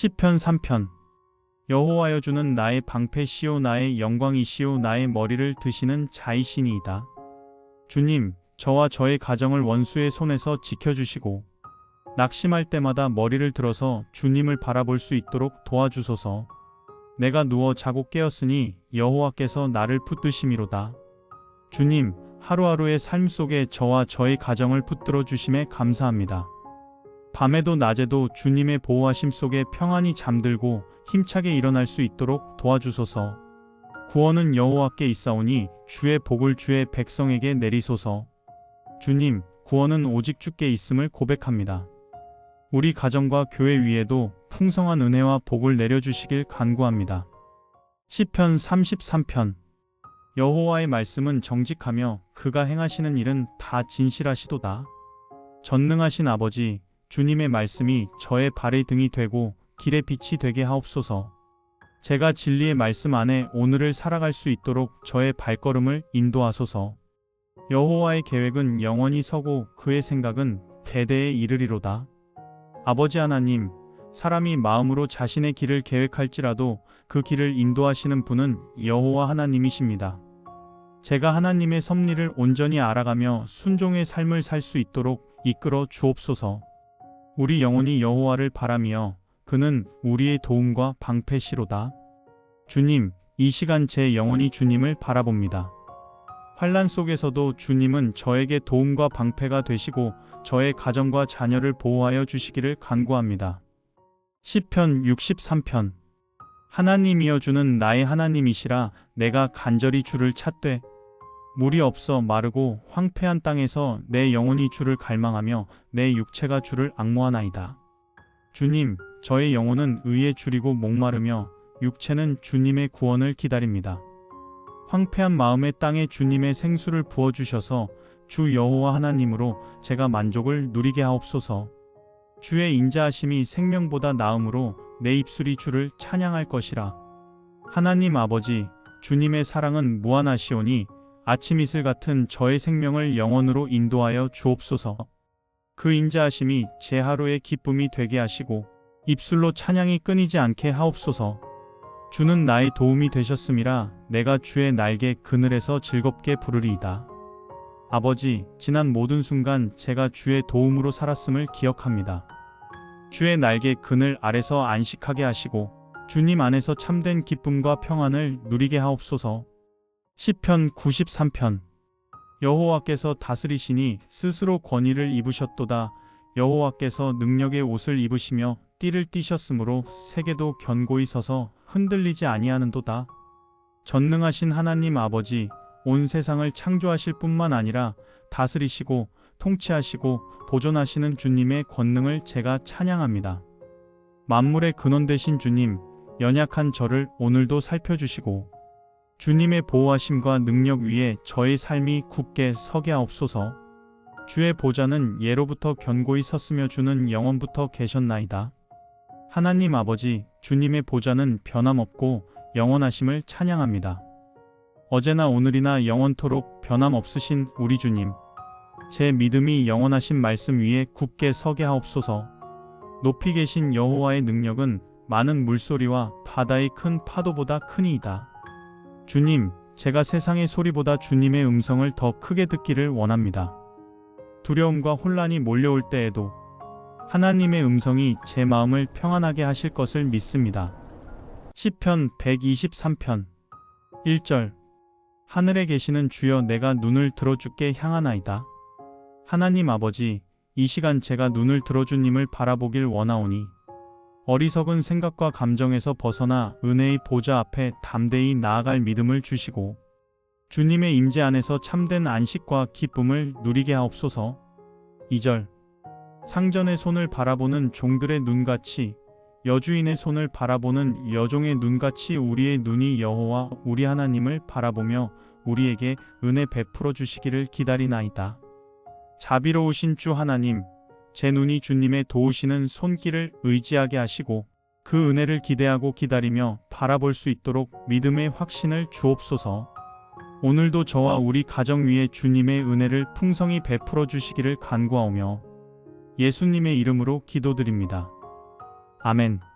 시편 3편 여호와여 주는 나의 방패시요 나의 영광이시요 나의 머리를 드시는 자이시니이다. 주님, 저와 저의 가정을 원수의 손에서 지켜주시고 낙심할 때마다 머리를 들어서 주님을 바라볼 수 있도록 도와주소서. 내가 누워 자고 깨었으니 여호와께서 나를 붙드심이로다. 주님, 하루하루의 삶 속에 저와 저의 가정을 붙들어 주심에 감사합니다. 밤에도 낮에도 주님의 보호하심 속에 평안히 잠들고 힘차게 일어날 수 있도록 도와주소서. 구원은 여호와께 있사오니 주의 복을 주의 백성에게 내리소서. 주님, 구원은 오직 주께 있음을 고백합니다. 우리 가정과 교회 위에도 풍성한 은혜와 복을 내려주시길 간구합니다. 시편 33편 여호와의 말씀은 정직하며 그가 행하시는 일은 다 진실하시도다. 전능하신 아버지, 주님의 말씀이 저의 발의 등이 되고 길의 빛이 되게 하옵소서. 제가 진리의 말씀 안에 오늘을 살아갈 수 있도록 저의 발걸음을 인도하소서. 여호와의 계획은 영원히 서고 그의 생각은 대대에 이르리로다. 아버지 하나님, 사람이 마음으로 자신의 길을 계획할지라도 그 길을 인도하시는 분은 여호와 하나님이십니다. 제가 하나님의 섭리를 온전히 알아가며 순종의 삶을 살 수 있도록 이끌어 주옵소서. 우리 영혼이 여호와를 바라며 그는 우리의 도움과 방패시로다. 주님, 이 시간 제 영혼이 주님을 바라봅니다. 환란 속에서도 주님은 저에게 도움과 방패가 되시고 저의 가정과 자녀를 보호하여 주시기를 간구합니다. 시편 63편 하나님이여 주는 나의 하나님이시라 내가 간절히 주를 찾되 물이 없어 마르고 황폐한 땅에서 내 영혼이 주를 갈망하며 내 육체가 주를 악모하나이다. 주님, 저의 영혼은 의에 줄이고 목마르며 육체는 주님의 구원을 기다립니다. 황폐한 마음의 땅에 주님의 생수를 부어 주셔서 주 여호와 하나님으로 제가 만족을 누리게 하옵소서. 주의 인자하심이 생명보다 나음으로 내 입술이 주를 찬양할 것이라. 하나님 아버지, 주님의 사랑은 무한하시오니 아침 이슬 같은 저의 생명을 영원으로 인도하여 주옵소서. 그 인자하심이 제 하루의 기쁨이 되게 하시고 입술로 찬양이 끊이지 않게 하옵소서. 주는 나의 도움이 되셨음이라 내가 주의 날개 그늘에서 즐겁게 부르리이다. 아버지, 지난 모든 순간 제가 주의 도움으로 살았음을 기억합니다. 주의 날개 그늘 아래서 안식하게 하시고 주님 안에서 참된 기쁨과 평안을 누리게 하옵소서. 시편 93편 여호와께서 다스리시니 스스로 권위를 입으셨도다. 여호와께서 능력의 옷을 입으시며 띠를 띠셨으므로 세계도 견고히 서서 흔들리지 아니하는도다. 전능하신 하나님 아버지, 온 세상을 창조하실 뿐만 아니라 다스리시고 통치하시고 보존하시는 주님의 권능을 제가 찬양합니다. 만물의 근원 되신 주님, 연약한 저를 오늘도 살펴주시고 주님의 보호하심과 능력 위에 저의 삶이 굳게 서게 하옵소서. 주의 보좌는 예로부터 견고히 섰으며 주는 영원부터 계셨나이다. 하나님 아버지, 주님의 보좌는 변함없고 영원하심을 찬양합니다. 어제나 오늘이나 영원토록 변함없으신 우리 주님, 제 믿음이 영원하신 말씀 위에 굳게 서게 하옵소서. 높이 계신 여호와의 능력은 많은 물소리와 바다의 큰 파도보다 크니이다. 주님, 제가 세상의 소리보다 주님의 음성을 더 크게 듣기를 원합니다. 두려움과 혼란이 몰려올 때에도 하나님의 음성이 제 마음을 평안하게 하실 것을 믿습니다. 시편 123편 1절 하늘에 계시는 주여 내가 눈을 들어주께 향하나이다. 하나님 아버지, 이 시간 제가 눈을 들어주님을 바라보길 원하오니 어리석은 생각과 감정에서 벗어나 은혜의 보좌 앞에 담대히 나아갈 믿음을 주시고 주님의 임재 안에서 참된 안식과 기쁨을 누리게 하옵소서. 2절 상전의 손을 바라보는 종들의 눈같이 여주인의 손을 바라보는 여종의 눈같이 우리의 눈이 여호와 우리 하나님을 바라보며 우리에게 은혜 베풀어 주시기를 기다리나이다. 자비로우신 주 하나님, 제 눈이 주님의 도우시는 손길을 의지하게 하시고 그 은혜를 기대하고 기다리며 바라볼 수 있도록 믿음의 확신을 주옵소서. 오늘도 저와 우리 가정 위에 주님의 은혜를 풍성히 베풀어 주시기를 간구하오며 예수님의 이름으로 기도드립니다. 아멘.